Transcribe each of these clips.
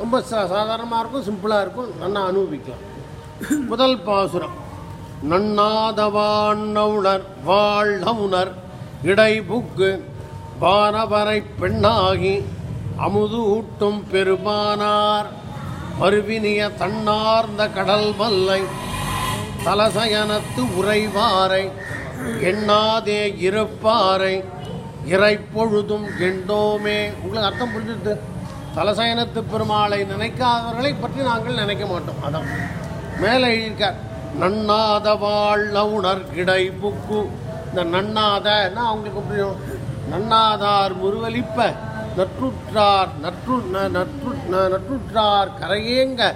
ரொம்ப சா சாதாரணமாக இருக்கும் சிம்பிளாக இருக்கும். நல்லா அனுபவிக்கலாம். முதல் பாசுரம். நன்னாதவாண்ணவுணர் வாழ்நவுணர் இடைபுக்கு வானவரை பெண்ணாகி அமுது ஊட்டும் பெருமானார் மறுவினிய தன்னார்ந்த கடல் மல்லை தலசயனத்து உறைவாரை எண்ணாதே இருப்பாரை இறைப்பொழுதும் எண்டோமே உங்களுக்கு அர்த்தம் புரிஞ்சுது தலசயனத்து பெருமாளை நினைக்காதவர்களை பற்றி நாங்கள் நினைக்க மாட்டோம். அதான். மேலே எழுதியிருக்கார் நன்னாத வாழ்நவுணர் கிடை புக்கு. இந்த நன்னாதன்னா அவங்களுக்கு புரியும்? நன்னாதார் முருவலிப்ப நற்றுற்றார் நற்று ந- நற்று ந- நற்றுற்றார் கரையேங்க.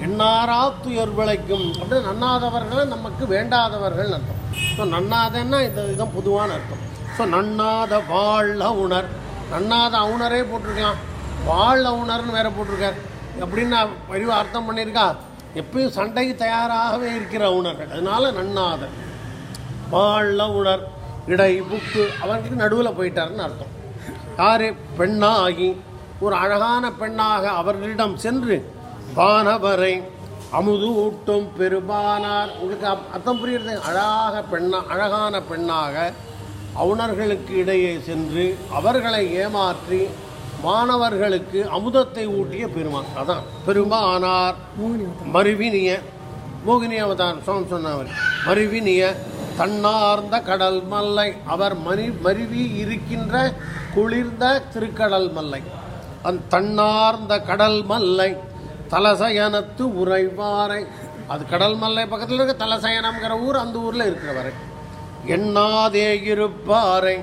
எண்ணாரா துயர் விளைக்கும். அப்படின்னு நன்னாதவர்களை நமக்கு வேண்டாதவர்கள் அர்த்தம். ஸோ நன்னாதன்னா இந்த இதுதான் பொதுவான அர்த்தம். ஸோ நன்னாத வாழ் உணர் நன்னாத அவுணரே போட்டிருக்கலாம். வாழ் அவுனர்னு வேற போட்டிருக்கார். அப்படின்னு வடிவ அர்த்தம் பண்ணியிருக்கா? எப்பயும் சண்டைக்கு தயாராகவே இருக்கிற உணர்கள் அதனால நன்னாத வாழ் உணர் இடை புக்கு அவர்கிட்ட நடுவில் போயிட்டாருன்னு அர்த்தம். யார்? பெண்ணாகி ஒரு அழகான பெண்ணாக அவர்களிடம் சென்று வானவரை அமுது ஊட்டும் பெருமானார். உங்களுக்கு அப்- அர்த்தம் புரியுறது? அழகாக பெண்ணா அழகான பெண்ணாக அவுணர்களுக்கு இடையே சென்று அவர்களை ஏமாற்றி மாணவர்களுக்கு அமுதத்தை ஊட்டிய பெருமான். அதான் பெருமானார் மருவினிய மோகினி அவதாரம் சுவாமி சொன்னவர் மருவினிய தன்னார்ந்த கடல் மல்லை அவர் மணி மருவி இருக்கின்ற குளிர்ந்த திருக்கடல் மல்லை. அந்த தன்னார்ந்த கடல் மல்லை தலசயனத்து உறைவாரை. அது கடல் மல்லை பக்கத்தில் இருக்க தலசயனம்ங்கிற ஊர் அந்த ஊரில் இருக்கிறவரை. எண்ணாதே இருப்பாரை.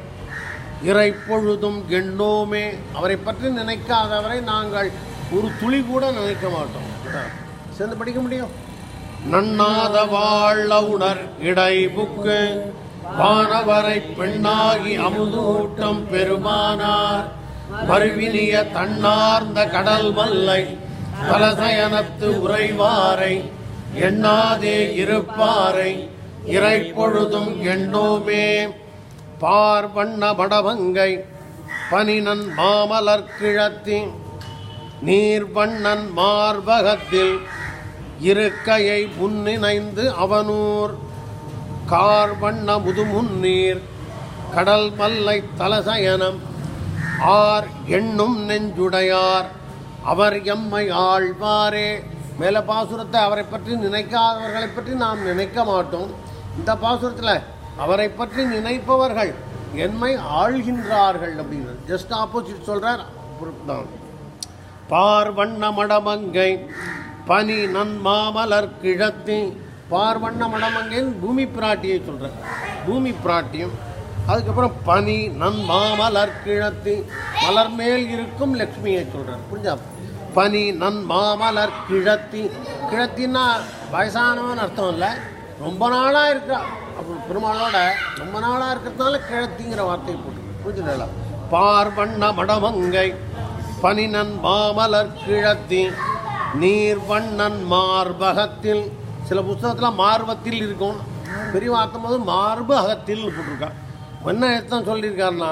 இறைப்பொழுதும் எண்ணோமே அவரை பற்றி நினைக்காதவரை நாங்கள் ஒரு துளி கூட நினைக்க மாட்டோம். சேர்ந்து படிக்க முடியும்? நன்னாத வாழ உணர் இடைபுக்கு வானவரை பெண்ணாகி அமுதூட்டம் பெருமானார். மறுவினிய தன்னார்ந்த கடல் மல்லை பலசயனத்து உறைவாரை எண்ணாதே இருப்பாரை. இறைப்பொழுதும் எண்ணோமே பார்வண்ண படவங்கை பனினன் மாமலர் கிழத்தி நீர்வண்ணன் மார்பகத்தில் இருக்கையை முன்னிணைந்து அவனூர். கார்வண்ண முதுமுன்னீர் கடல் மல்லை தலசயனம் ஆர் எண்ணும் நெஞ்சுடையார். அவர் எம்மை ஆழ்வாரே. மேல பாசுரத்தை அவரை பற்றி நினைக்காதவர்களை பற்றி நாம் நினைக்க மாட்டோம். இந்த பாசுரத்தில் அவரை பற்றி நினைப்பவர்கள் என்னை ஆள்கின்றார்கள் அப்படின்னு ஜஸ்ட் ஆப்போசிட் சொல்றார் தான். பார்வண்ண மடமங்கை பனி நன்மாமலர் கிழத்தி. பார்வண்ண மடமங்கைன்னு பூமி பிராட்டியை சொல்கிறார் பூமி பிராட்டியம் அதுக்கப்புறம் பனி நன்மாமலர் கிழத்தி. மலர் மேல் இருக்கும் லக்ஷ்மியை சொல்கிறார் புரிஞ்சா? பனி நன்மாமலர் கிழத்தி. கிழத்தின்னா வயசானவன் அர்த்தம் இல்லை. ரொம்ப நாளாக இருக்கா. பெருமாளோட ரொம்ப நாளாக இருக்கிறதுனால கிழத்திங்கிற வார்த்தையை போட்டு. புரிஞ்சுடல பார்வண்ண மடமங்கை பனினன் மாமலர் கிழத்தி நீர்வண்ணன் மார்பகத்தில். சில புஸ்தகத்தில் மார்பத்தில் இருக்கும். பெரிய அர்த்தம் போது மார்பு அகத்தில் போட்டிருக்கா என்ன அர்த்தம் சொல்லியிருக்காருன்னா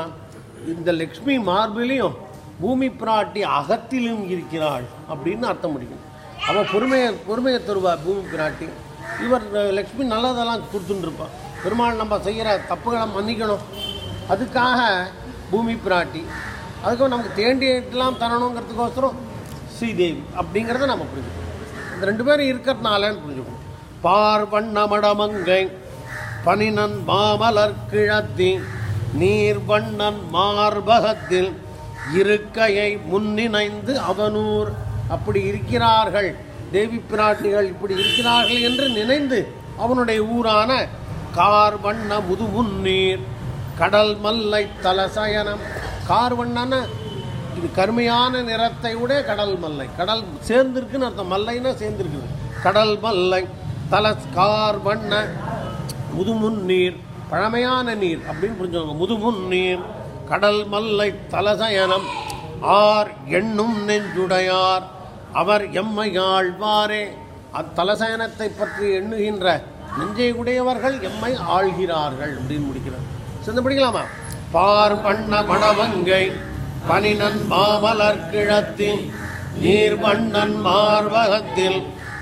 இந்த லக்ஷ்மி மார்பிலையும் பூமி பிராட்டி அகத்திலும் இருக்கிறாள் அப்படின்னு அர்த்தம் முடிக்கும். அவள் பொறுமையை பொறுமையை தருவா பூமி பிராட்டி. இவர் லக்ஷ்மி நல்லதெல்லாம் கொடுத்துட்டுருப்பான் பெருமாள் நம்ம செய்கிற தப்புகளை மன்னிக்கணும். அதுக்காக பூமி பிராட்டி அதுக்கும் நமக்கு தேண்டியெல்லாம் தரணுங்கிறதுக்கோசரம் ஸ்ரீதேவி அப்படிங்கிறத நம்ம புரிஞ்சுக்கணும். இந்த ரெண்டு பேரும் இருக்கிறதுனாலன்னு புரிஞ்சுக்கணும். பார்வண்ண மடமங்கை பனினன் மாமலர் கிழத்தி நீர் வண்ணன் மார்பகத்தில் இருக்கையை முன்னிணைந்து அவனூர். அப்படி இருக்கிறார்கள். தேவி பிராட்டிகள் இப்படி இருக்கிறார்கள் என்று நினைந்து அவனுடைய ஊரான கார்வண்ண முதுமுன்னீர் கடல் மல்லை தலசயனம் கார் வண்ணன இது கருமையான நிறத்தை உடைய கடல் மல்லை. கடல் சேர்ந்திருக்குன்னு அர்த்தம் மல்லைன்னா சேர்ந்திருக்குது. கடல் மல்லை தல கார் வண்ண முதுமுன் நீர் பழமையான நீர் அப்படின்னு புரிஞ்சுக்கோங்க. முதுமுன் நீர் கடல் மல்லை தலசயனம் ஆர் எண்ணும் நெஞ்சுடையார் அவர் எம்மை ஆழ்வாரே அத்தலசயனத்தை பற்றி எண்ணுகின்ற நெஞ்சை உடையவர்கள் எம்மை ஆள்கிறார்கள் அப்படின்னு முடிக்கிறார். சேர்ந்து படிக்கலாமா? பார் பண்ண மடவங்கை பனினன் மாமலர் கிழத்தி நீர்வண்ணன் மார்பகத்தில்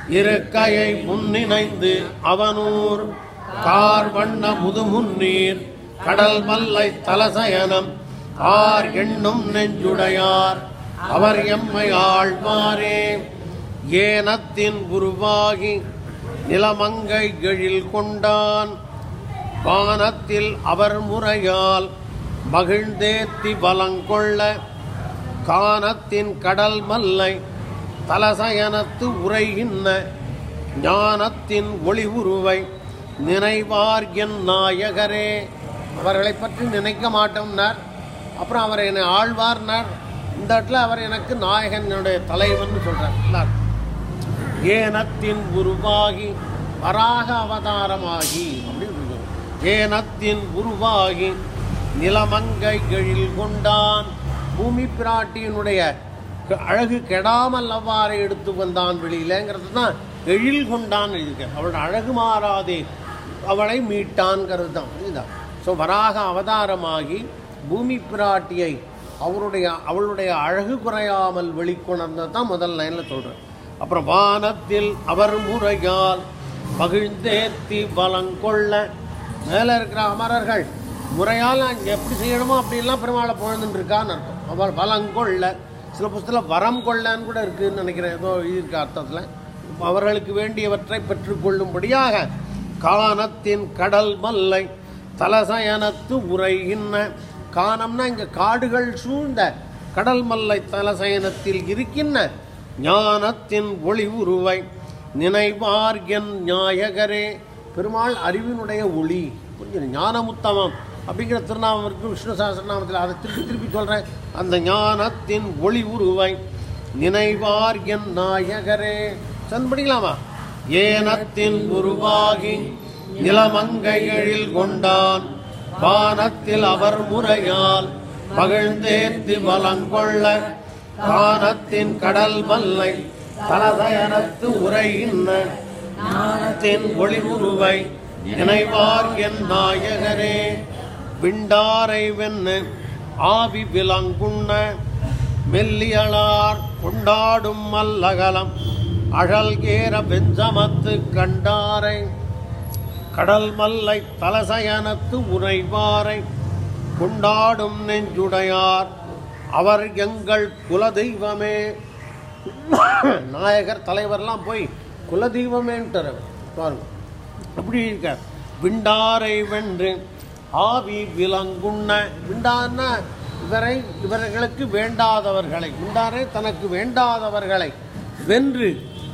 இருக்கையை முன்னிணைந்து அவனூர் கார்வண்ண முதுமுன்னீர் கடல் மல்லை தலசயனம் ஆர் எண்ணும் நெஞ்சுடையார் அவர் எம்மை ஆழ்வாரே ஏனத்தின் குருவாகி நிலமங்கைகளில் கொண்டான். வானத்தில் அவர் முறையால் மகிழ்ந்தேத்தி பலங்கொள்ள கானத்தின் கடல் மல்லை தலசயனத்து உரைகின்ற ஞானத்தின் ஒளி உருவை நினைவார் என் நாயகரே. அவர்களை பற்றி நினைக்க மாட்டோம்னார். அப்புறம் அவர் என்னை ஆழ்வார்னார். இந்த இடத்துல அவர் எனக்கு நாயகனுடைய தலைவன் சொல்கிறார் சொல்றார் ஏனத்தின் உருவாகி வராக அவதாரமாகி அப்படின்னு ஏனத்தின் உருவாகி நிலமங்கை எழில் கொண்டான். பூமி பிராட்டியினுடைய அழகு கெடாமல் அவ்வாறு எடுத்து வந்தான் வெளியிலங்கிறது தான். எழில் கொண்டான் எழுதியிருக்க அவளோட அழகு மாறாதே அவளை மீட்டான்ங்கிறது தான் புரியுதா? ஸோ வராக அவதாரமாகி பூமி பிராட்டியை அவருடைய அவளுடைய அழகு குறையாமல் வெளிக்கொணர்ந்தது தான் முதல் லைனில் சொல்கிறேன் அப்புறம் வானத்தில் அவர் முறையால் மகிழ்ந்தேத்தி பலங்கொள்ள மேலே இருக்கிற அமரர்கள் முறையால் எப்படி செய்யணுமோ அப்படிலாம் பெருமாளை புகழ்ந்துட்டு இருக்கான்னு அர்த்தம். அவர் பலங்கொள்ள சில புஸ்தத்தில் வரம் கொள்ளன்னு கூட இருக்குதுன்னு நினைக்கிறேன் ஏதோ இருக்க அர்த்தத்தில். அவர்களுக்கு வேண்டியவற்றை பெற்றுக்கொள்ளும்படியாக கானத்தின் கடல் மல்லை தலசயனத்து உரைகின்ற காணம்னா இங்கே காடுகள் சூழ்ந்த கடல் மல்லை தலசயனத்தில் இருக்கின்ற ஞானத்தின் ஒளி உருவை நினைவார் என் நாயகரே பெருமாள் அறிவினுடைய ஒளி. புரிஞ்சு ஞானமுத்தமம். அப்படிங்கிற திருநாமம் இருக்கு. விஷ்ணு சாஸ்திரநாமத்தில் அதை திருப்பி திருப்பி சொல்கிறேன் அந்த ஞானத்தின் ஒளி உருவை நினைவார் என் நாயகரே. சன் படிக்கலாமா? ஏனத்தின் உருவாகி நிலமங்கைகளில் கொண்டான். வானத்தில் அவர் முறையால் மகிழ்ந்தேத்தி வலங்கொள்ள தானத்தின் கடல் மல்லை தலதயனத்து உரை ஞானத்தின் ஒளி உருவை நினைவார் என் நாயகரே. விண்டாரை வென்னு ஆவி விலங்குண்ண மெல்லியலார் கொண்டாடும் மல்லகலம் அழல்கேர வெஞ்சமத்து கண்டாரை. கடல் மல்லை தலசயனத்து உரைவாரை கொண்டாடும் நெஞ்சுடையார் அவர் எங்கள் குலதெய்வமே. நாயகர் தலைவர்லாம் போய் குலதெய்வமேன்ட்டு பாருங்க. அப்படி இருக்க விண்டாரை வென்று ஆவி விலங்குண்ண விண்டார்னா இவரை இவர்களுக்கு வேண்டாதவர்களை. விண்டாரை தனக்கு வேண்டாதவர்களை வென்று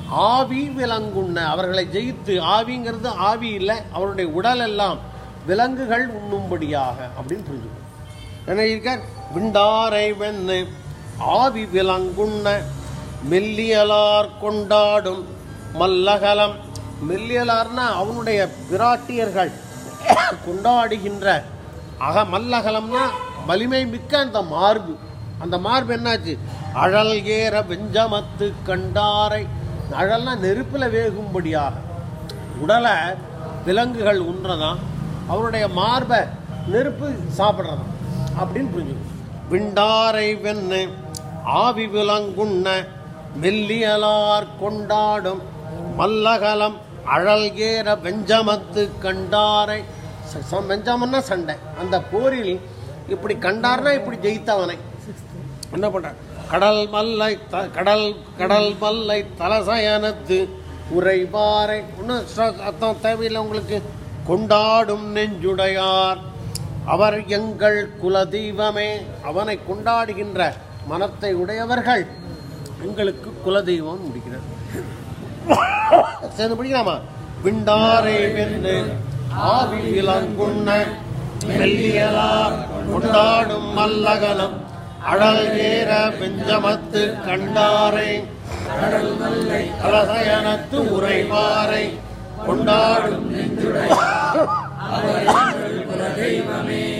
ஆவி விலங்குண்ண அவர்களை ஜெயித்து ஆவிங்கிறது ஆவி இல்லை. அவருடைய உடல் எல்லாம் விலங்குகள் உண்ணும்படியாக அப்படின்னு புரிஞ்சுக்கணும். என்ன இருக்கார் விண்டாரை வெண்ணு ஆவி விலங்குண்ண மெல்லியலார் கொண்டாடும் மல்லகலம். மெல்லியலார்னா அவனுடைய பிராட்டியர்கள் கொண்டாடுகின்ற அக மல்லகலம்னா வலிமை மிக்க அந்த மார்பு. அந்த மார்பு என்னாச்சு? அழல் ஏற வெஞ்சமத்து கண்டாரை. அழல்னா நெருப்பில் வேகும்படியாக. உடலை விலங்குகள் உண்றதான் அவனுடைய மார்பை நெருப்பு சாப்பிட்றதான் அப்படின்னு புரிஞ்சுக்கணும் விண்டாரை வெண்ணு ஆவி விலங்குண்ண மெல்லியலார் கொண்டாடும் மல்லகலம் அழல் ஏற வெஞ்சமத்து கண்டாரை. ச- வெஞ்சமன்னா சண்டை. அந்த போரில் இப்படி கண்டார்னா இப்படி ஜெயித்தவனை. என்ன பண்ற? கடல் மல்லை த கடல் கடல் மல்லை தலசயனத்து உரைபாறை இன்னும் அர்த்தம் தேவையில்லை உங்களுக்கு. கொண்டாடும் நெஞ்சுடையார். அவர் எங்கள் குலதெய்வமே. அவனை கொண்டாடுகின்ற மனத்தை உடையவர்கள் எங்களுக்கு குலதெய்வம் முடிகிறது. சேர்ந்து பிடிக்கலாமா? விண்டாரை வென்று ஆவி விலங்குண்ண கொண்டாடும் மல்லகலம் அடல் ஏற பெஞ்சமத்து கண்டாரை. கலசயனத்து உரைவாரை கொண்டாடும் Ahora por la.